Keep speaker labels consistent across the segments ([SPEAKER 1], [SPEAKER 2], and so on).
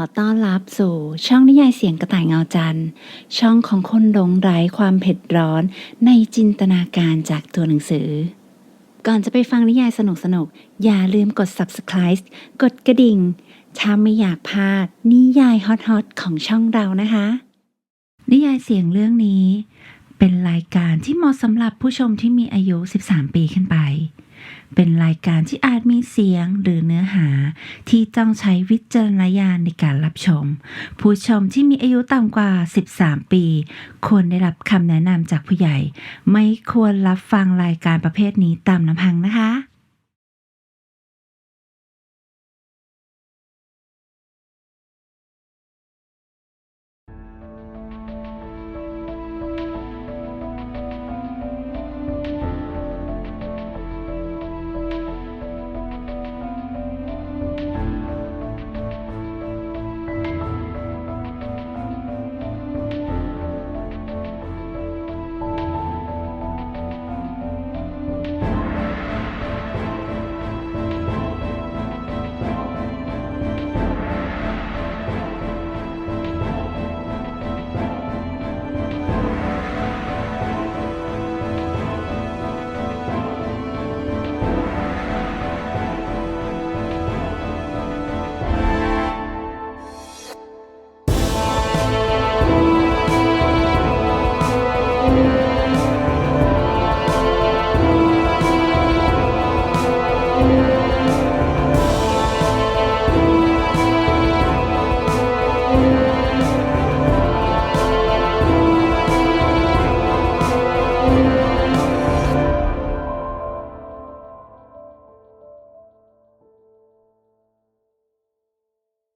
[SPEAKER 1] อต้อนรับสู่ช่องนิยายเสียงกระต่ายเงาจันทร์ ช่องของคนหลงไร้ความเผ็ดร้อนในจินตนาการจากตัวหนังสือ ก่อนจะไปฟังนิยายสนุกๆอย่าลืมกด subscribe กดกระดิ่ง ถ้าไม่อยากพลาด นิยายฮอตๆของช่องเรานะคะ นิยายเสียงเรื่องนี้ เป็นรายการที่เหมาะสำหรับผู้ชมที่มีอายุ 13 ปีขึ้นไป เป็นรายการที่อาจมีเสียงหรือเนื้อหา ที่ต้องใช้วิจารณญาณในการรับชม ผู้ชมที่มีอายุต่ำกว่า 13 ปี ควรได้รับคำแนะนำจากผู้ใหญ่ ไม่ควรรับฟังรายการประเภทนี้ตามลำพังนะคะ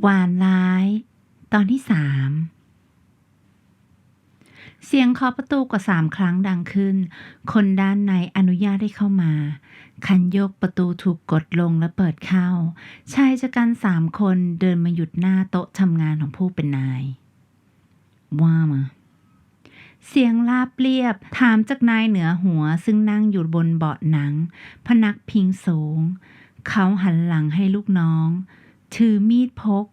[SPEAKER 1] หวานร้าย ตอนที่สามเสียงเคาะประตูกว่าสามครั้งดังขึ้น คนด้านในอนุญาตให้เข้ามา คันโยกประตูถูกกดลงและเปิดเข้า ชายชะกันสามคนเดินมาหยุดหน้าโต๊ะทำงานของผู้เป็นนาย ว่ามา เสียงลาบเรียบ ถามจากนายเหนือหัวซึ่งนั่งอยู่บนเบาะหนัง พนักพิงสูง เขาหันหลังให้ลูกน้อง ถือมีดพก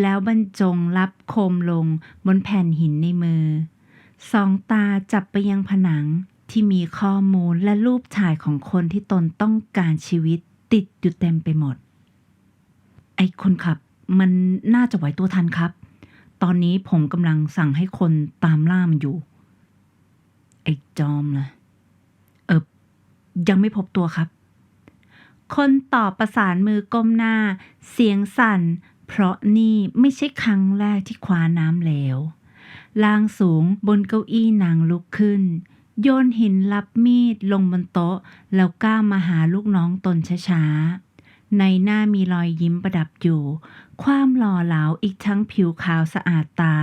[SPEAKER 1] แล้วบรรจงรับโคมลงบนแผ่นหินในมือ สองตาจับไปยังผนังที่มีข้อมูลและรูปถ่ายของคนที่ตนต้องการชีวิตติดอยู่เต็มไปหมด ไอ้คนขับมันน่าจะไหวตัวทันครับ ตอนนี้ผมกำลังสั่งให้คนตามล่ามันอยู่ ไอ้จอมนะเออยังไม่พบตัวครับ คนตอบประสานมือก้มหน้า เสียงสั่น เพราะนี่ไม่ใช่ครั้งแรกที่คว้าน้ำเหลวล่างสูงบนเก้าอี้นางลุกขึ้น โยนหินรับมีดลงบนโต๊ะ แล้วก้าวมาหาลูกน้องตนช้าๆ ในหน้ามีรอยยิ้มประดับอยู่ ความหล่อเหลาอีกทั้งผิวขาวสะอาดตา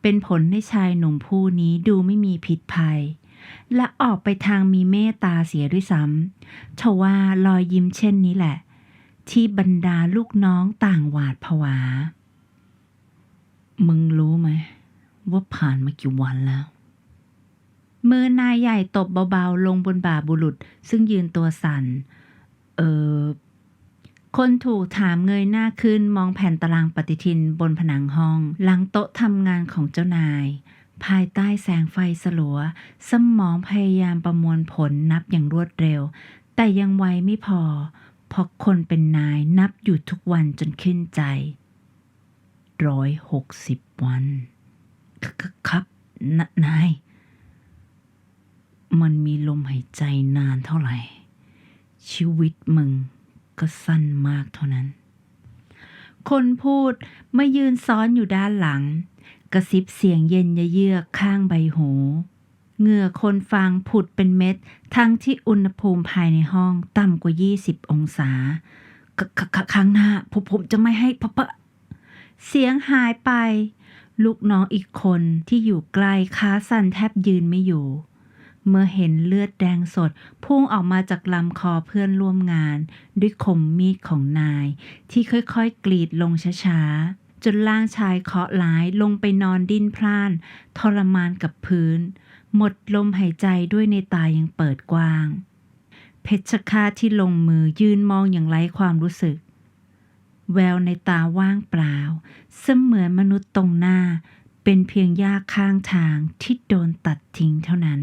[SPEAKER 1] เป็นผลให้ชายหนุ่มผู้นี้ดูไม่มีพิษภัย และออกไปทางมีเมตตาเสียด้วยซ้ำทว่ารอยยิ้มเช่นนี้แหละ ที่บรรดาลูกน้องต่างหวาดผวา มึงรู้ไหม ว่าผ่านมากี่วันแล้ว มือนายใหญ่ตบเบาๆ ลงบนบ่าบุรุษ ซึ่งยืนตัวสั่น เออ คนถูกถามเงยหน้าขึ้นมองแผ่นตารางปฏิทินบนผนังห้อง หลังโต๊ะทำงานของเจ้านาย ภายใต้แสงไฟสลัว สมองพยายามประมวลผลนับอย่างรวดเร็ว แต่ยังไวไม่พอเพราะคนเป็นนายนับอยู่ทุกวันจนขึ้นใจร้อยหกสิบวันครับนนาย มันมีลมหายใจนานเท่าไหร่ ชีวิตมึงก็สั้นมากเท่านั้น คนพูดมายืนซ้อนอยู่ด้านหลัง กระซิบเสียงเย็นเยือกข้างใบหู เหงื่อคนฟังผุดเป็นเม็ด ทั้งที่อุณหภูมิภายในห้องต่ำกว่า 20 องศาครั้งหน้าผมผมจะไม่ให้พะพะเสียงหายไป ลูกน้องอีกคนที่อยู่ใกล้ขาสั่นแทบยืนไม่อยู่ เมื่อเห็นเลือดแดงสด พุ่งออกมาจากลำคอเพื่อนร่วมงาน ด้วยคมมีดของนาย ที่ค่อยๆ กรีดลงช้าๆ จนล่างชายเคาะห์ร้ายลงไปนอนดิ้นพล่าน ทรมานกับพื้น หมดลมหายใจด้วยในตายังเปิดกว้าง เพชรฆาตที่ลงมือยืนมองอย่างไร้ความรู้สึก แววในตาว่างเปล่า เสมือนมนุษย์ตรงหน้า เป็นเพียงหญ้าข้างทางที่โดนตัดทิ้งเท่านั้น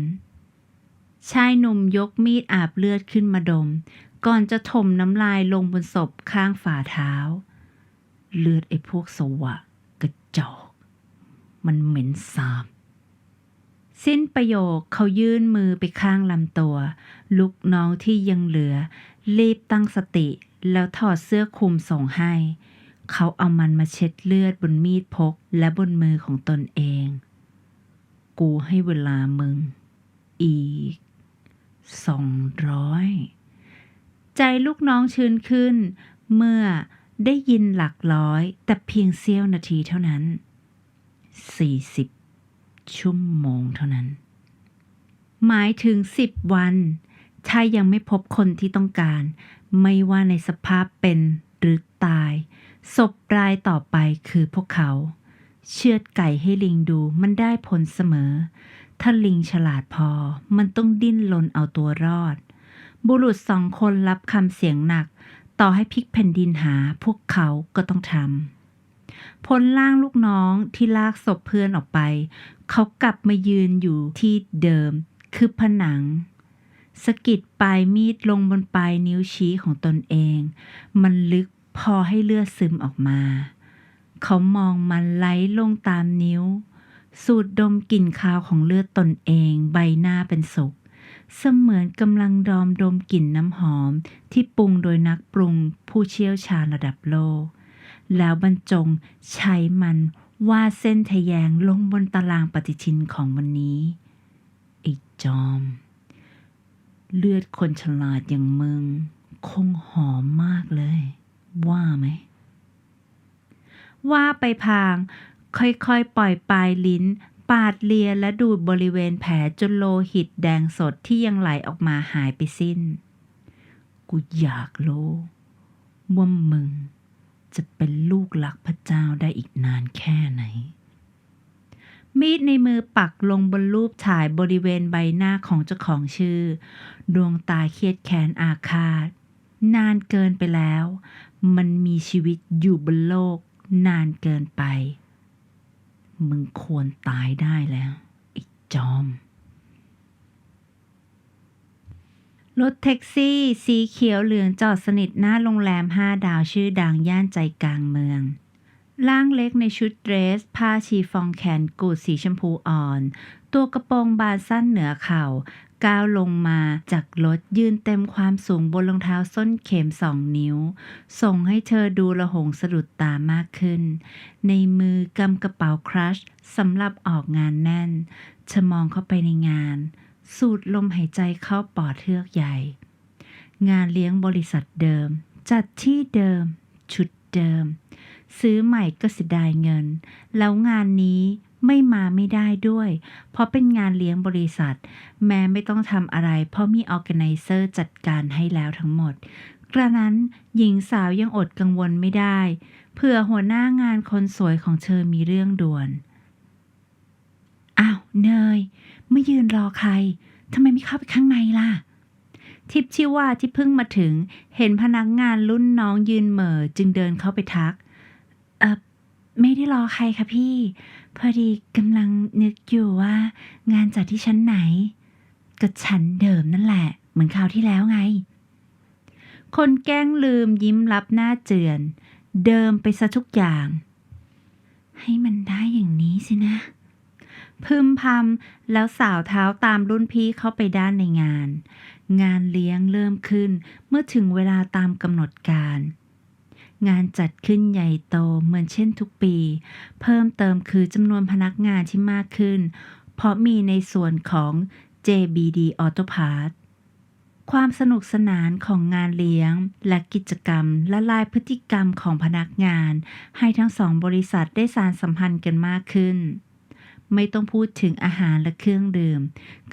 [SPEAKER 1] ชายหนุ่มยกมีดอาบเลือดขึ้นมาดม ก่อนจะถมน้ำลายลงบนศพข้างฝ่าเท้า เลือดไอ้พวกสวะกระจอก มันเหม็นสาบ สิ้นประโยคเขายื่นมือไปข้างลำตัว ลูกน้องที่ยังเหลือ รีบตั้งสติแล้วถอดเสื้อคลุมส่งให้ เขาเอามันมาเช็ดเลือดบนมีดพกและบนมือของตนเอง กูให้เวลามึง อีกสองร้อยใจลูกน้องชื้นขึ้น เมื่อได้ยินหลักร้อย แต่เพียงเสี้ยวนาทีเท่านั้นสี่สิบ ชั่วโมงเท่านั้น หมายถึงสิบวัน ถ้ายังไม่พบคนที่ต้องการ ไม่ว่าในสภาพเป็นหรือตาย ศพรายต่อไปคือพวกเขา เชือดไก่ให้ลิงดูมันได้ผลเสมอ ถ้าลิงฉลาดพอมันต้องดิ้นรนเอาตัวรอด บุรุษสองคนรับคำเสียงหนัก ต่อให้พลิกแผ่นดินหาพวกเขาก็ต้องทำ พ้นล่างลูกน้องที่ลากศพเพื่อนออกไป เขากลับมายืนอยู่ที่เดิม คือผนังสกิดปลายมีดลงบนปลายนิ้วชี้ของตนเอง มันลึกพอให้เลือดซึมออกมา เขามองมันไหลลงตามนิ้ว สูดดมกลิ่นคาวของเลือดตนเอง ใบหน้าเป็นสุขเสมือนกำลังดอมดมกลิ่นน้ำหอมที่ปรุงโดยนักปรุงผู้เชี่ยวชาญระดับโลก แล้วบรรจงใช้มันวาดเส้นทแยงลงบนตารางปฏิทินของวันนี้ไอ้จอม เลือดคนฉลาดอย่างมึง คงหอมมากเลย ว่าไหม ว่าไปพาง ค่อยๆ ปล่อยปลายลิ้น ปาดเลียและดูดบริเวณแผลจนโลหิตแดงสดที่ยังไหลออกมาหายไปสิ้น กูอยากรู้ว่ามึง จะเป็นลูกหลักพระเจ้าได้อีกนานแค่ไหน มีดในมือปักลงบนรูปถ่ายบริเวณใบหน้าของเจ้าของชื่อ ดวงตาเครียดแค้นอาฆาต นานเกินไปแล้ว มันมีชีวิตอยู่บนโลก นานเกินไป มึงควรตายได้แล้วไอ้จอม รถแท็กซี่ สีเขียวเหลืองจอดสนิทหน้าโรงแรมห้าดาวชื่อดังย่านใจกลางเมือง ร่างเล็กในชุดเดรส ผ้าชีฟองแขนกูดสีชมพูอ่อน ตัวกระโปรงบานสั้นเหนือเข่า ก้าวลงมาจากรถยืนเต็มความสูงบนรองเท้าส้นเข็มสองนิ้ว ส่งให้เธอดูระหงสะดุดตามากขึ้น ในมือกำกระเป๋าครัชสำหรับออกงานแน่นเธอมองเข้าไปในงาน สูดลมหายใจเข้าปอดเทือกใหญ่ งานเลี้ยงบริษัทเดิม จัดที่เดิม ชุดเดิม ซื้อใหม่ก็เสียดายเงิน แล้วงานนี้ไม่มาไม่ได้ด้วย เพราะเป็นงานเลี้ยงบริษัท แม้ไม่ต้องทำอะไร เพราะมีออแกไนเซอร์จัดการให้แล้วทั้งหมด กระนั้นหญิงสาวยังอดกังวลไม่ได้เผื่อหัวหน้างานคนสวยของเธอมีเรื่องด่วน อ้าวเนย ไม่ยืนรอใครทำไมไม่เข้าไปข้างในล่ะ ทิพชิว่าที่เพิ่งมาถึง เห็นพนักงานรุ่นน้องยืนเหม่อจึงเดินเข้าไปทัก เออไม่ได้รอใครค่ะพี่ พอดีกำลังนึกอยู่ว่า งานจัดที่ชั้นไหน ก็ชั้นเดิมนั่นแหละ เหมือนคราวที่แล้วไง คนแกล้งลืมยิ้มรับหน้าเจือน เดิมไปซะทุกอย่าง ให้มันได้อย่างนี้สินะ พึมพำแล้วสาวเท้าตามรุ่นพี่เข้าไปด้านในงาน งานเลี้ยงเริ่มขึ้นเมื่อถึงเวลาตามกำหนดการ งานจัดขึ้นใหญ่โตเหมือนเช่นทุกปี เพิ่มเติมคือจำนวนพนักงานที่มากขึ้น เพราะมีในส่วนของ JBD Auto Parts ความสนุกสนานของงานเลี้ยง และกิจกรรมละลายพฤติกรรมของพนักงาน ให้ทั้งสองบริษัทได้สารสัมพันธ์กันมากขึ้น ไม่ต้องพูดถึงอาหารและเครื่องดื่ม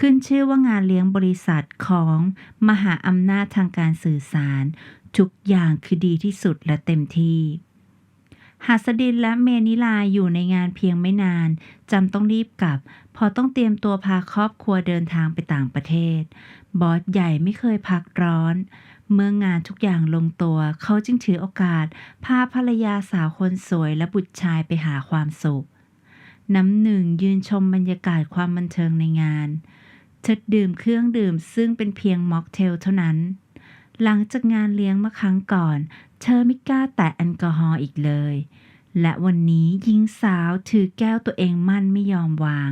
[SPEAKER 1] ขึ้นชื่อว่างานเลี้ยงบริษัทของมหาอำนาจทางการสื่อสาร ทุกอย่างคือดีที่สุดและเต็มที่หัสดินและเมนิลาอยู่ในงานเพียงไม่นานจำต้องรีบกลับ พอต้องเตรียมตัวพาครอบครัวเดินทางไปต่างประเทศ บอสใหญ่ไม่เคยพักร้อนเมื่องานทุกอย่างลงตัว เขาจึงถือโอกาส พาภรรยาสาวคนสวยและบุตรชายไปหาความสุข น้ำหนึ่งยืนชมบรรยากาศความบันเทิงในงาน เธอดื่มเครื่องดื่มซึ่งเป็นเพียงม็อกเทลเท่านั้น หลังจากงานเลี้ยงเมื่อครั้งก่อน เธอไม่กล้าแตะแอลกอฮอล์อีกเลย และวันนี้หญิงสาวถือแก้วตัวเองมั่นไม่ยอมวาง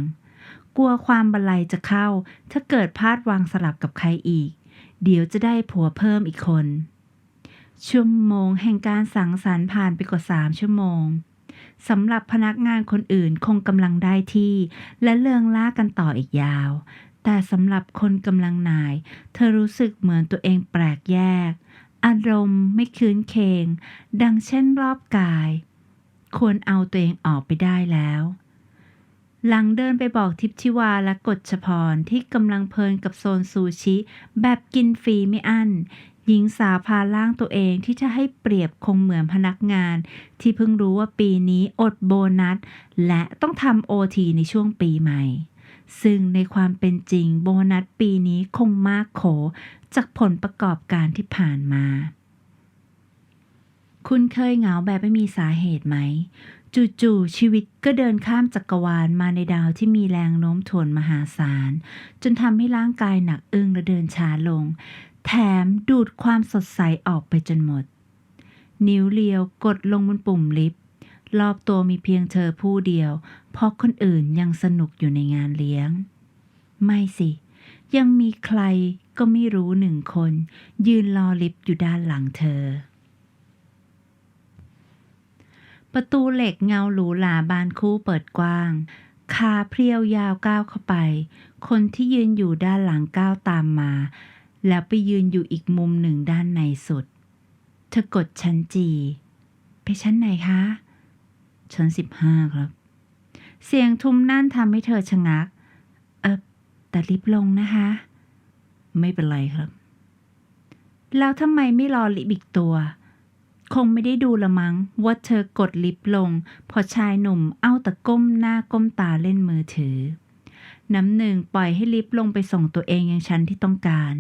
[SPEAKER 1] กลัวความบันไลจะเข้า ถ้าเกิดพลาดวางสลับกับใครอีก เดี๋ยวจะได้ผัวเพิ่มอีกคนชั่วโมงแห่งการสังสรรค์ผ่านไปกว่าสามชั่วโมง สำหรับพนักงานคนอื่นคงกำลังได้ที่ และเลิงล่ากันต่ออีกยาว แต่สำหรับคนกำลังนาย เธอรู้สึกเหมือนตัวเองแปลกแยก อารมณ์ไม่คืนเคง ดังเช่นรอบกาย ควรเอาตัวเองออกไปได้แล้วหลังเดินไปบอกทิพย์ทิวาและกฎชพรที่กำลังเพลินกับโซนซูชิ แบบกินฟรีไม่อั้น หญิงสาวพาล่างตัวเองที่จะให้เปรียบคงเหมือนพนักงาน ที่เพิ่งรู้ว่าปีนี้อดโบนัส และต้องทำโอทีในช่วงปีใหม่ ซึ่งในความเป็นจริงโบนัสปีนี้คงมากโข จากผลประกอบการที่ผ่านมา คุณเคยเหงาแบบไม่มีสาเหตุไหม จู่ๆชีวิตก็เดินข้ามจักกรวาลมาในดาวที่มีแรงโน้มถ่วงมหาศาล จนทำให้ร่างกายหนักอึ้งและเดินช้าลง แถมดูดความสดใสออกไปจนหมด นิ้วเลียวกดลงบนปุ่มลิฟต์รอบตัวมีเพียงเธอผู้เดียว เพราะคนอื่นยังสนุกอยู่ในงานเลี้ยง ไม่สิ ยังมีใครก็ไม่รู้หนึ่งคน ยืนรอลิฟต์อยู่ด้านหลังเธอ ประตูเหล็กเงาหรูหราบานคู่เปิดกว้างขาเพรียวยาวก้าวเข้าไป คนที่ยืนอยู่ด้านหลังก้าวตามมา แล้วไปยืนอยู่อีกมุมหนึ่งด้านในสุด เธอกดชั้นจี ไปชั้นไหนคะ ชั้นสิบห้าครับ เสียงทุ้มนั่นทำให้เธอชะงัก เออแต่ลิฟลงนะคะ ไม่เป็นไรครับ แล้วทำไมไม่รอลิฟต์อีกตัวคงไม่ได้ดูละมั้งว่าเธอกดลิฟต์ลง พอชายหนุ่มเอาแต่ก้มหน้าก้มตาเล่นมือถือ น้ำหนึ่งปล่อยให้ลิฟต์ลงไปส่งตัวเองยังชั้นที่ต้องการ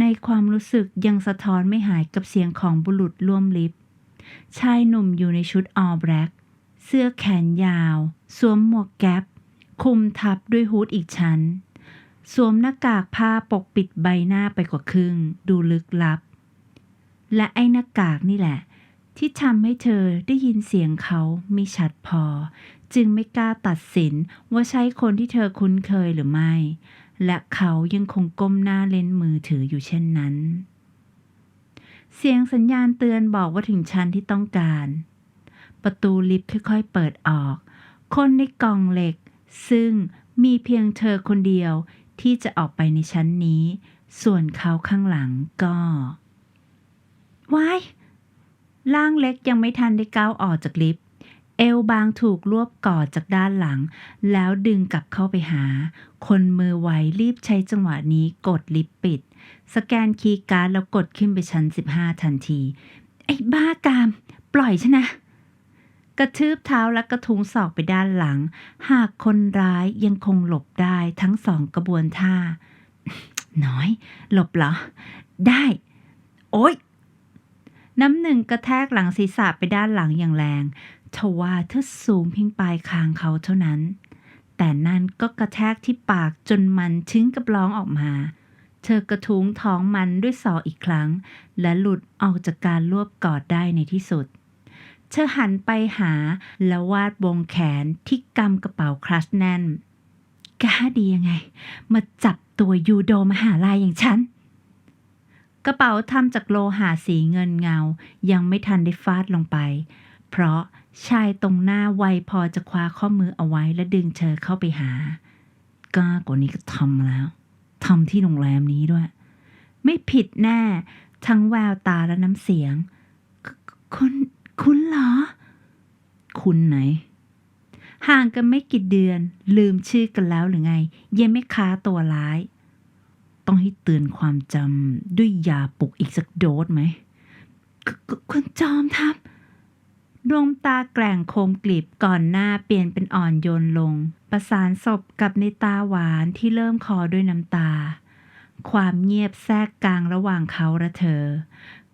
[SPEAKER 1] ในความรู้สึกยังสะท้อนไม่หายกับเสียงของบุรุษร่วมลิฟต์ชายหนุ่มอยู่ในชุดออ l แบล็กเสื้อแขนยาว สวมหมวกแก๊ปคุมทับด้วยฮูดอีกชั้น สวมหน้ากากผ้าปกปิดใบหน้าไปกว่าครึ่ง ดูลึกลับ และไอ้หน้ากากนี่แหละ ที่ทำให้เธอได้ยินเสียงเขาไม่ชัดพอ จึงไม่กล้าตัดสินว่าใช่คนที่เธอคุ้นเคยหรือไม่ และเขายังคงก้มหน้าเล่นมือถืออยู่เช่นนั้น เสียงสัญญาณเตือนบอกว่าถึงชั้นที่ต้องการ ประตูลิฟต์ค่อยๆเปิดออก คนในกล่องเหล็ก ซึ่งมีเพียงเธอคนเดียวที่จะออกไปในชั้นนี้ ส่วนเขาข้างหลังก็ว้าย ร่างเล็กยังไม่ทันได้ก้าวออกจากลิฟต์เอวบางถูกรวบกอดจากด้านหลัง แล้วดึงกลับเข้าไปหา คนมือไวรีบใช้จังหวะนี้กดลิฟต์ปิด สแกนคีย์การ์ดแล้วกดขึ้นไปชั้น 15 ทันที ไอ้บ้ากาม ปล่อยฉันนะ กระทืบเท้าและกระทุงศอกไปด้านหลัง หากคนร้ายยังคงหลบได้ทั้งสองกระบวนท่า น้อย หลบเหรอ ได้ โอ๊ย น้ำหนึ่งกระแทกหลังศีรษะไปด้านหลังอย่างแรงทว่าเธอสูงเพียงปลายคางเขาเท่านั้น แต่นั่นก็กระแทกที่ปากจนมันถึงกับร้องออกมา เธอกระทุ้งท้องมันด้วยศอกอีกครั้ง และหลุดออกจากการรวบกอดได้ในที่สุด เธอหันไปหาแล้ววาดวงแขนที่กำกระเป๋าคลัชแน่นกล้าดียังไง มาจับตัวยูโดมหาลายอย่างฉัน กระเป๋าทำจากโลหะสีเงินเงา ยังไม่ทันได้ฟาดลงไป เพราะชายตรงหน้าไวพอจะคว้าข้อมือเอาไว้และดึงเธอเข้าไปหากล้ากว่านี้ก็ทำแล้วทำที่โรงแรมนี้ด้วย ไม่ผิดแน่ ทั้งแววตาและน้ำเสียง คุณคุณเหรอ คุณไหน ห่างกันไม่กี่เดือน ลืมชื่อกันแล้วหรือไง ยังไม่ค้าตัวร้าย ต้องให้เตือนความจำด้วยยาปลุกอีกสักโดสไหมคุณจอมทัพดวงตาแกร่งโคมกลีบก่อนหน้าเปลี่ยนเป็นอ่อนโยนลง ประสานศพกับในตาหวานที่เริ่มคอด้วยน้ำตา ความเงียบแทรกกลางระหว่างเขาและเธอ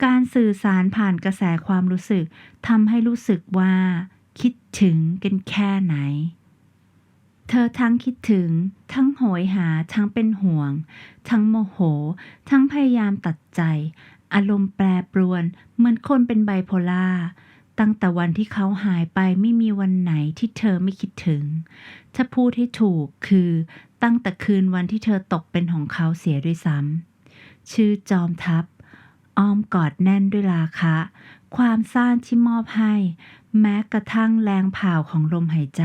[SPEAKER 1] การสื่อสารผ่านกระแสความรู้สึกทำให้รู้สึกว่า คิดถึงกันแค่ไหน เธอทั้งคิดถึง ทั้งโหยหา ทั้งเป็นห่วง ทั้งโมโห ทั้งพยายามตัดใจ อารมณ์แปรปรวน เหมือนคนเป็นไบโพล่าตั้งแต่วันที่เขาหายไปไม่มีวันไหนที่เธอไม่คิดถึง ถ้าพูดให้ถูกคือตั้งแต่คืนวันที่เธอตกเป็นของเขาเสียด้วยซ้ำชื่อจอมทัพ อ้อมกอดแน่นด้วยราคะ ความซ่านที่มอบให้ แม้กระทั่งแรงเผาของลมหายใจ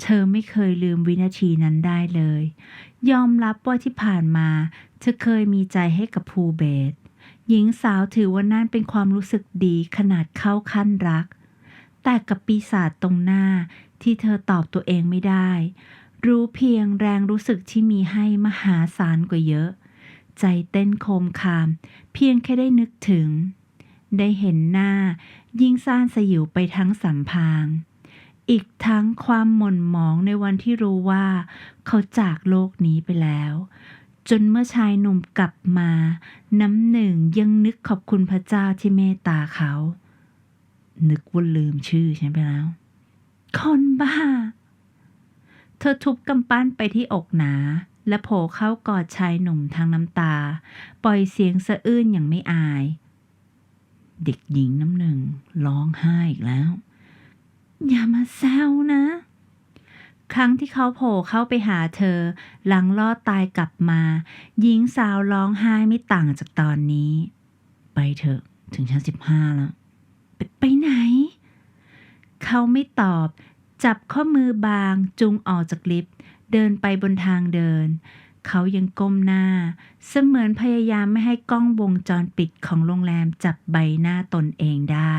[SPEAKER 1] เธอไม่เคยลืมวินาทีนั้นได้เลย ยอมรับว่าที่ผ่านมาเธอเคยมีใจให้กับภูเบศหญิงสาวถือว่านั่นเป็นความรู้สึกดีขนาดเข้าขั้นรัก แต่กับปีศาจตรงหน้าที่เธอตอบตัวเองไม่ได้ รู้เพียงแรงรู้สึกที่มีให้มหาศาลกว่าเยอะ ใจเต้นโคมคาม เพียงแค่ได้นึกถึง ได้เห็นหน้า ยิ่งซ่านสยิวไปทั้งสัมพาง อีกทั้งความหม่นหมองในวันที่รู้ว่า เขาจากโลกนี้ไปแล้ว จนเมื่อชายหนุ่มกลับมา น้ำหนึ่งยังนึกขอบคุณพระเจ้าที่เมตตาเขา นึกว่าลืมชื่อฉันไปแล้ว คนบ้า เธอทุบกำปั้นไปที่อกหนา และโผล่เข้ากอดชายหนุ่มทางน้ำตา ปล่อยเสียงสะอื้นอย่างไม่อาย เด็กหญิงน้ำหนึ่งร้องไห้อีกแล้ว อย่ามาแซวนะ ครั้งที่เขาโผล่เข้าไปหาเธอ หลังลอดตายกลับมา หญิงสาวร้องไห้ไม่ต่างจากตอนนี้ ไปเถอะถึงชั้นสิบห้าแล้วไปไปไหน เขาไม่ตอบ จับข้อมือบางจูงออกจากลิฟต์ เดินไปบนทางเดิน เขายังก้มหน้า เสมือนพยายามไม่ให้กล้องวงจรปิดของโรงแรมจับใบหน้าตนเองได้